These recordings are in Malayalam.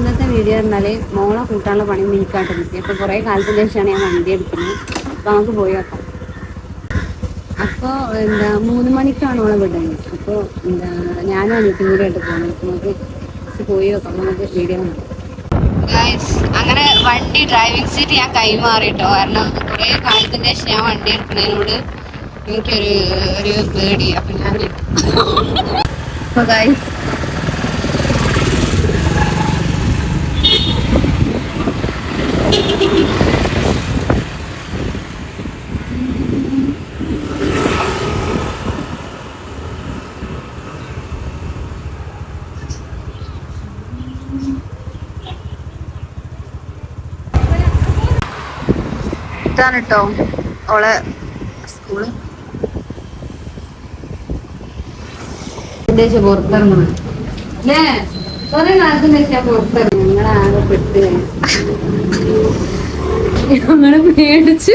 ഇന്നത്തെ വീഡിയോ പറഞ്ഞാൽ മോളെ കൂട്ടാനുള്ള പണി നീക്കാട്ട് കിട്ടി. അപ്പൊ കുറെ കാലത്തിന് ശേഷമാണ് ഞാൻ വണ്ടി എടുക്കുന്നത്. അപ്പൊ നമുക്ക് പോയി വെക്കാം അപ്പൊ എന്താ മൂന്ന് മണിക്കാണ് ഓളെ വിടുന്നത് അപ്പോൾ എന്താ ഞാനും അനിയത്തും കൂടെ ആയിട്ട് പോകുന്നത് നമുക്ക് പോയി വെക്കാം നമുക്ക് വീഡിയോ കാണാം. അങ്ങനെ വണ്ടി ഡ്രൈവിംഗ് സീറ്റ് ഞാൻ കൈമാറിട്ടോ. കാരണം കുറെ കാലത്തിന് ശേഷം ഞാൻ വണ്ടി എടുക്കുന്നതിനോട് എനിക്കൊരു ഒരു പേടി. അപ്പൊ ഞാൻ ഗൈസ് ഇതാണ് കേട്ടോ ഓളെ സ്കൂൾ പുറത്തിറങ്ങണം. അല്ലേ കൊറേ കാലത്തിന് ശേഷം പുറത്തിറങ്ങും. ഞങ്ങളാകെ പെട്ട് ഞങ്ങൾ പേടിച്ച്.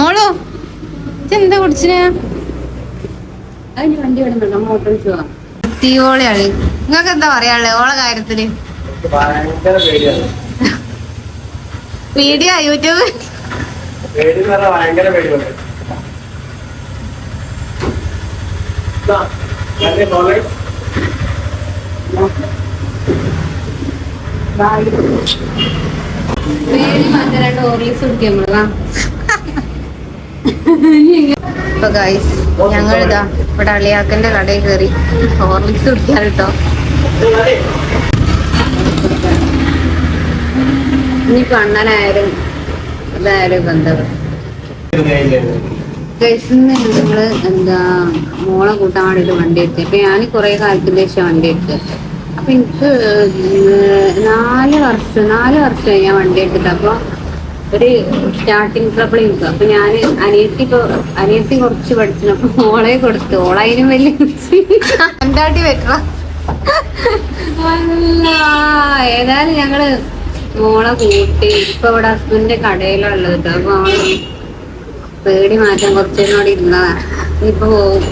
മോളോ എന്താ കുടിച്ചിനെ അതിന് വണ്ടി വിടുന്നുണ്ടോ മോട്ടോർ വെച്ച് പോവാം തീവോളിയാണ് നിങ്ങൾക്ക് എന്താ പറയാനുള്ളത് ഓളെ കാര്യത്തിൽ. ഭയങ്കര പേടിയാണ്. Video YouTube. ഇപ്പൊ ഗൈസ് ഞങ്ങളിതാ ഇവിടെ അളിയാക്കന്റെ കടയിൽ കയറി ഹോർലിക്സ് കുടിക്കാൻ കേട്ടോ ഞങ്ങൾ എന്താ മോളെ കൂട്ടാൻ വേണ്ടിട്ട് വണ്ടി എടുത്തത് അപ്പൊ ഞാൻ കുറെ കാലത്തിന് ശേഷം വണ്ടി എടുത്തത് അപ്പൊ എനിക്ക് നാല് വർഷം നാല് വർഷമായി ഞാൻ വണ്ടി എടുത്തിട്ട്. അപ്പൊ ഒരു സ്റ്റാർട്ടിങ് ട്രബിൾ എനിക്ക് അപ്പൊ ഞാൻ അനിയത്തി അനിയത്തി കുറച്ച് പഠിച്ചപ്പോ മോളെ കൊടുത്തു. ഓളതിനും വലിയ വെക്ക അല്ല ഏതായാലും ഞങ്ങൾ മോളെ കൂട്ടി. ഇപ്പൊ ഇവിടെ ഹസ്ബൻഡിന്റെ കടയിലുള്ളത് കേട്ടോ അപ്പൊ അവൾ പേടി മാറ്റാൻ കുറച്ചോട് ഇരുന്നതാ. ഇപ്പൊ പോവും.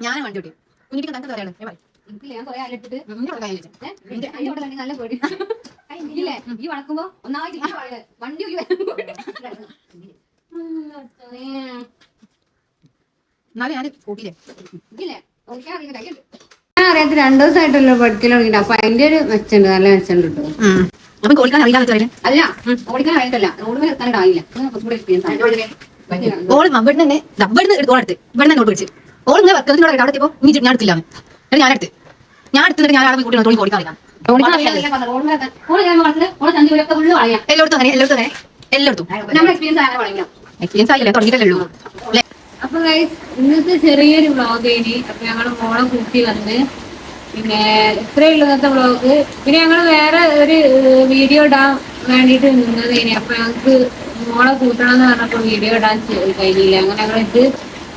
ഞാനും ഞാൻ വണ്ടി കുഞ്ഞിക്ക് ഞാൻ പറയാണ് ഞാൻ കൊറേ അതിനോട് തന്നെ നല്ല പേടി. ഇല്ലേ? ഈ വളക്കുമ്പോ ഒന്നാമത് വണ്ടി എന്നാലും ഞാൻ കൂട്ടിയില്ലേ? ഇല്ലേ? ഓടിക്കാൻ അറിയാത്ത രണ്ടു ദിവസമായിട്ടല്ലോ പഠിക്കൽ തുടങ്ങിട്ട് അപ്പൊ അതിന്റെ ഒരു മെച്ചുണ്ട് നല്ല മെച്ചുണ്ട് കേട്ടോ അപ്പൊ കോഴിക്കാൻ അറിയില്ല അല്ല ഓടിക്കാൻ അറിയില്ല റോഡ് മേലെ കുറച്ചുകൂടെ എക്സ്പീരിയൻസ് തന്നെ എടുത്ത് ഓളെടുത്ത് നോട്ട് പിടിച്ച്. ഓൾ ഇങ്ങനെ വർക്ക് അവിടെ എത്തിയപ്പോ ഞാൻ എടുത്തില്ല ഞാൻ എടുത്ത് ഞാൻ എടുത്തിട്ട് ഞാൻ ആളെ കൂട്ടി തോണി ഓടിക്കാൻ എല്ലായിടത്തും അങ്ങനെ എല്ലായിടത്തും അങ്ങനെ. എല്ലായിടത്തും. എക്സ്പീരിയൻസ് ആയില്ലേ? തുടങ്ങിയിട്ടല്ലേ ഉള്ളൂ. അല്ലേ? അപ്പൊ ഇന്നത്തെ ചെറിയൊരു വ്ളോഗ് ഇനി. അപ്പൊ ഞങ്ങൾ മോളെ കൂട്ടി വന്ന് പിന്നെ ഇത്രയുള്ള ഇന്നത്തെ വ്ളോഗ് പിന്നെ ഞങ്ങൾ വേറെ ഒരു വീഡിയോ ഇടാൻ വേണ്ടിട്ട് നിന്നത് ഇനി. അപ്പൊ ഞങ്ങക്ക് മോളെ കൂട്ടണം എന്ന് പറഞ്ഞപ്പോ വീഡിയോ ഇടാൻ കഴിഞ്ഞില്ല അങ്ങനെ ഞങ്ങൾ ഇത്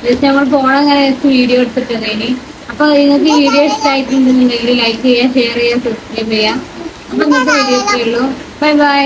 ജസ്റ്റ് പോണ അങ്ങനെ വീഡിയോ എടുത്തിട്ടത് ഇനി. അപ്പൊ നിങ്ങൾക്ക് ഈ വീഡിയോ ഇഷ്ടമായിട്ടുണ്ടെന്നുണ്ടെങ്കിൽ ലൈക്ക് ചെയ്യുക ഷെയർ ചെയ്യുക സബ്സ്ക്രൈബ് ചെയ്യുക. അപ്പൊ ഇന്നത്തെ വീഡിയോ ഉള്ളൂ. Bye bye